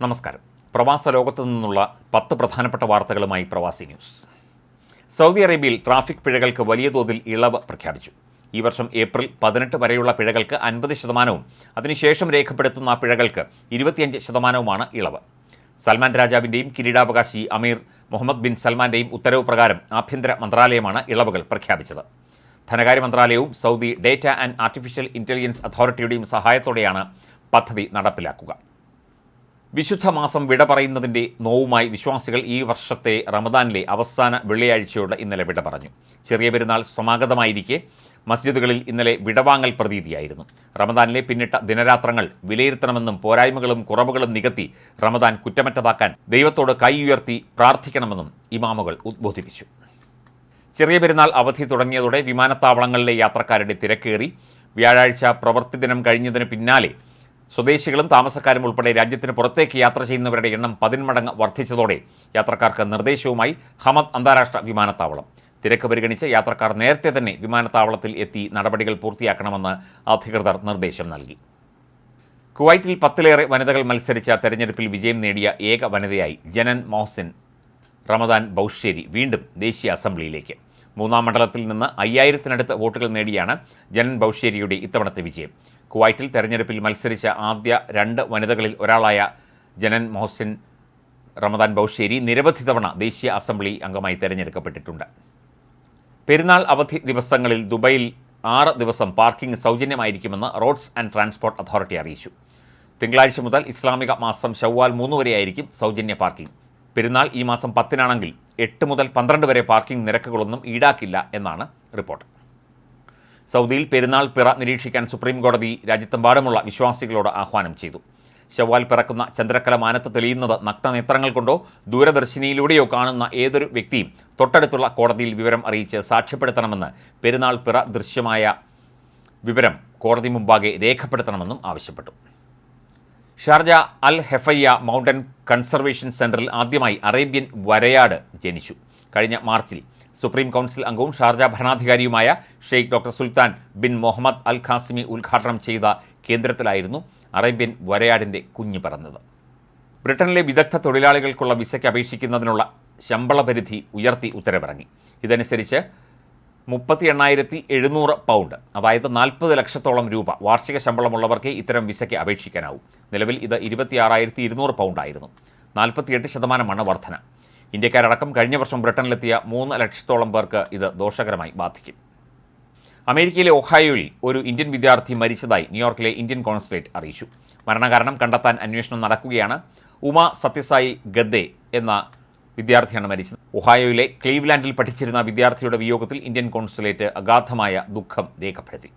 നമസ്കാരം. പ്രവാസ ലോകത്തു നിന്നുള്ള പത്ത് പ്രധാനപ്പെട്ട വാർത്തകളുമായി പ്രവാസി ന്യൂസ്. സൗദി അറേബ്യയിൽ ട്രാഫിക് പിഴകൾക്ക് വലിയ തോതിൽ ഇളവ് പ്രഖ്യാപിച്ചു. ഈ വർഷം ഏപ്രിൽ പതിനെട്ട് വരെയുള്ള പിഴകൾക്ക് അൻപത് ശതമാനവും അതിനുശേഷം രേഖപ്പെടുത്തുന്ന പിഴകൾക്ക് ഇരുപത്തിയഞ്ച് ശതമാനവുമാണ് ഇളവ്. സൽമാൻ രാജാവിന്റെയും കിരീടാവകാശി അമീർ മുഹമ്മദ് ബിൻ സൽമാന്റെയും ഉത്തരവ് പ്രകാരം ആഭ്യന്തര മന്ത്രാലയമാണ് ഇളവുകൾ പ്രഖ്യാപിച്ചത്. ധനകാര്യ മന്ത്രാലയവും Saudi data and artificial intelligence അതോറിറ്റിയുടെയും സഹായത്തോടെയാണ് പദ്ധതി നടപ്പിലാക്കുക. വിശുദ്ധ മാസം വിട പറയുന്നതിന്റെ നോവുമായി വിശ്വാസികൾ ഈ വർഷത്തെ റമദാനിലെ അവസാന വെള്ളിയാഴ്ചയോടെ ഇന്നലെ വിട പറഞ്ഞു. ചെറിയ പെരുന്നാൾ സമാഗതമായിരിക്കെ മസ്ജിദുകളിൽ ഇന്നലെ വിടവാങ്ങൽ പ്രതീതിയായിരുന്നു. റമദാനിലെ പിന്നിട്ട ദിനരാത്രങ്ങൾ വിലയിരുത്തണമെന്നും പോരായ്മകളും കുറവുകളും നികത്തി റമദാൻ കുറ്റമറ്റതാക്കാൻ ദൈവത്തോട് കൈ ഉയർത്തി പ്രാർത്ഥിക്കണമെന്നും ഇമാമുകൾ ഉദ്ബോധിപ്പിച്ചു. ചെറിയ പെരുന്നാൾ അവധി തുടങ്ങിയതോടെ വിമാനത്താവളങ്ങളിലെ യാത്രക്കാരുടെ തിരക്കേറി. വ്യാഴാഴ്ച പ്രവൃത്തി ദിനം കഴിഞ്ഞതിന് പിന്നാലെ സ്വദേശികളും താമസക്കാരും ഉൾപ്പെടെ രാജ്യത്തിന് പുറത്തേക്ക് യാത്ര ചെയ്യുന്നവരുടെ എണ്ണം പതിന്മടങ്ങ് വർദ്ധിച്ചതോടെ യാത്രക്കാർക്ക് നിർദ്ദേശവുമായി ഹമദ് അന്താരാഷ്ട്ര വിമാനത്താവളം. തിരക്ക് പരിഗണിച്ച് യാത്രക്കാർ നേരത്തെ തന്നെ വിമാനത്താവളത്തിൽ എത്തി നടപടികൾ പൂർത്തിയാക്കണമെന്ന് അധികൃതർ നിർദ്ദേശം നൽകി. കുവൈറ്റിൽ പത്തിലേറെ വനിതകൾ മത്സരിച്ച തെരഞ്ഞെടുപ്പിൽ വിജയം നേടിയ ഏക വനിതയായി ജനൻ മോഹ്സിൻ റമദാൻ ബൗഷേരി വീണ്ടും ദേശീയ അസംബ്ലിയിലേക്ക്. മൂന്നാം മണ്ഡലത്തിൽ നിന്ന് അയ്യായിരത്തിനടുത്ത് വോട്ടുകൾ നേടിയാണ് ജനൻ ബൗഷേരിയുടെ ഇത്തവണത്തെ വിജയം. കുവൈറ്റിൽ തെരഞ്ഞെടുപ്പിൽ മത്സരിച്ച ആദ്യ രണ്ട് വനിതകളിൽ ഒരാളായ ജനൻ മൊഹസിൻ റമദാൻ ബൗഷേരി നിരവധി തവണ ദേശീയ അസംബ്ലി അംഗമായി തെരഞ്ഞെടുക്കപ്പെട്ടിട്ടുണ്ട്. പെരുന്നാൾ അവധി ദിവസങ്ങളിൽ ദുബൈയിൽ ആറ് ദിവസം പാർക്കിംഗ് സൗജന്യമായിരിക്കുമെന്ന് റോഡ്സ് ആൻഡ് ട്രാൻസ്പോർട്ട് അതോറിറ്റി അറിയിച്ചു. തിങ്കളാഴ്ച മുതൽ ഇസ്ലാമിക മാസം ഷവ്വാൽ മൂന്ന് വരെയായിരിക്കും സൗജന്യ പാർക്കിംഗ്. പെരുന്നാൾ ഈ മാസം പത്തിനാണെങ്കിൽ എട്ട് മുതൽ പന്ത്രണ്ട് വരെ പാർക്കിംഗ് നിരക്കുകളൊന്നും ഈടാക്കില്ല എന്നാണ് റിപ്പോർട്ട്. സൗദിയിൽ പെരുന്നാൾ പിറ നിരീക്ഷിക്കാൻ സുപ്രീം കോടതി രാജ്യത്തെമ്പാടുമുള്ള വിശ്വാസികളോട് ആഹ്വാനം ചെയ്തു. ശവ്വാൽ പിറക്കുന്ന ചന്ദ്രക്കല മാനത്ത് തെളിയുന്നത് നഗ്നനേത്രങ്ങൾ കൊണ്ടോ ദൂരദർശിനിയിലൂടെയോ കാണുന്ന ഏതൊരു വ്യക്തിയും തൊട്ടടുത്തുള്ള കോടതിയിൽ വിവരം അറിയിച്ച് സാക്ഷ്യപ്പെടുത്തണമെന്ന് പെരുന്നാൾ പിറ ദൃശ്യമായ വിവരം കോടതി മുമ്പാകെ രേഖപ്പെടുത്തണമെന്നും ആവശ്യപ്പെട്ടു. Sharjah Al Hefaiyah mountain conservation സെന്ററിൽ ആദ്യമായി അറേബ്യൻ വരയാട് ജനിച്ചു. കഴിഞ്ഞ മാർച്ചിൽ സുപ്രീം കൗൺസിൽ അംഗവും Sharjah ഭരണാധികാരിയുമായ sheikh doctor Sultan bin Muhammad al Qasimi ഉദ്ഘാടനം ചെയ്ത കേന്ദ്രത്തിലായിരുന്നു അറേബ്യൻ വരയാടിന്റെ കുഞ്ഞു പറന്നത്. ബ്രിട്ടനിലെ വിദഗ്ധ തൊഴിലാളികൾക്കുള്ള വിസയ്ക്ക് അപേക്ഷിക്കുന്നതിനുള്ള ശമ്പള പരിധി ഉയർത്തി ഉത്തരവിറങ്ങി. ഇതനുസരിച്ച് മുപ്പത്തി എണ്ണായിരത്തി എഴുന്നൂറ് പൗണ്ട്. അതായത് നാൽപ്പത് ലക്ഷത്തോളം രൂപ വാർഷിക ശമ്പളമുള്ളവർക്ക് ഇത്തരം വിസയ്ക്ക് അപേക്ഷിക്കാനാവും. നിലവിൽ ഇത് ഇരുപത്തിയാറായിരത്തി ഇരുന്നൂറ് പൗണ്ടായിരുന്നു. നാൽപ്പത്തിയെട്ട് ശതമാനമാണ് വർധന. ഇന്ത്യക്കാരടക്കം കഴിഞ്ഞ വർഷം ബ്രിട്ടനിലെത്തിയ മൂന്ന് ലക്ഷത്തോളം പേർക്ക് ഇത് ദോഷകരമായി ബാധിക്കും. അമേരിക്കയിലെ ഒഹായോയിൽ ഒരു ഇന്ത്യൻ വിദ്യാർത്ഥി മരിച്ചതായി ന്യൂയോർക്കിലെ ഇന്ത്യൻ കോൺസുലേറ്റ് അറിയിച്ചു. മരണകാരണം കണ്ടെത്താൻ അന്വേഷണം നടക്കുകയാണ് ഉമ സത്യസായി ഗദ്ദെ എന്ന വിദ്യാർത്ഥിയാണ് മരിച്ചത്. ഒഹായോയിലെ ക്ലീവ്ലാൻഡിൽ പഠിച്ചിരുന്ന വിദ്യാർത്ഥിയുടെ വിയോഗത്തിൽ ഇന്ത്യൻ കോൺസുലേറ്റ് അഗാധമായ ദുഃഖം രേഖപ്പെടുത്തി.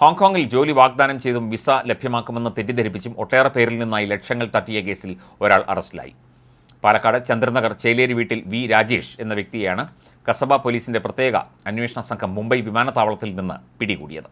ഹോങ്കോങ്ങിൽ ജോലി വാഗ്ദാനം ചെയ്തും വിസ ലഭ്യമാക്കുമെന്ന് തെറ്റിദ്ധരിപ്പിച്ചും ഒട്ടേറെ പേരിൽ നിന്നായി ലക്ഷങ്ങൾ തട്ടിയ കേസിൽ ഒരാൾ അറസ്റ്റിലായി. പാലക്കാട് ചന്ദ്രനഗർ ചേലേരി വീട്ടിൽ വി രാജേഷ് എന്ന വ്യക്തിയാണ് കസബ പോലീസിന്റെ പ്രത്യേക അന്വേഷണ സംഘം മുംബൈ വിമാനത്താവളത്തിൽ നിന്ന് പിടികൂടിയത്.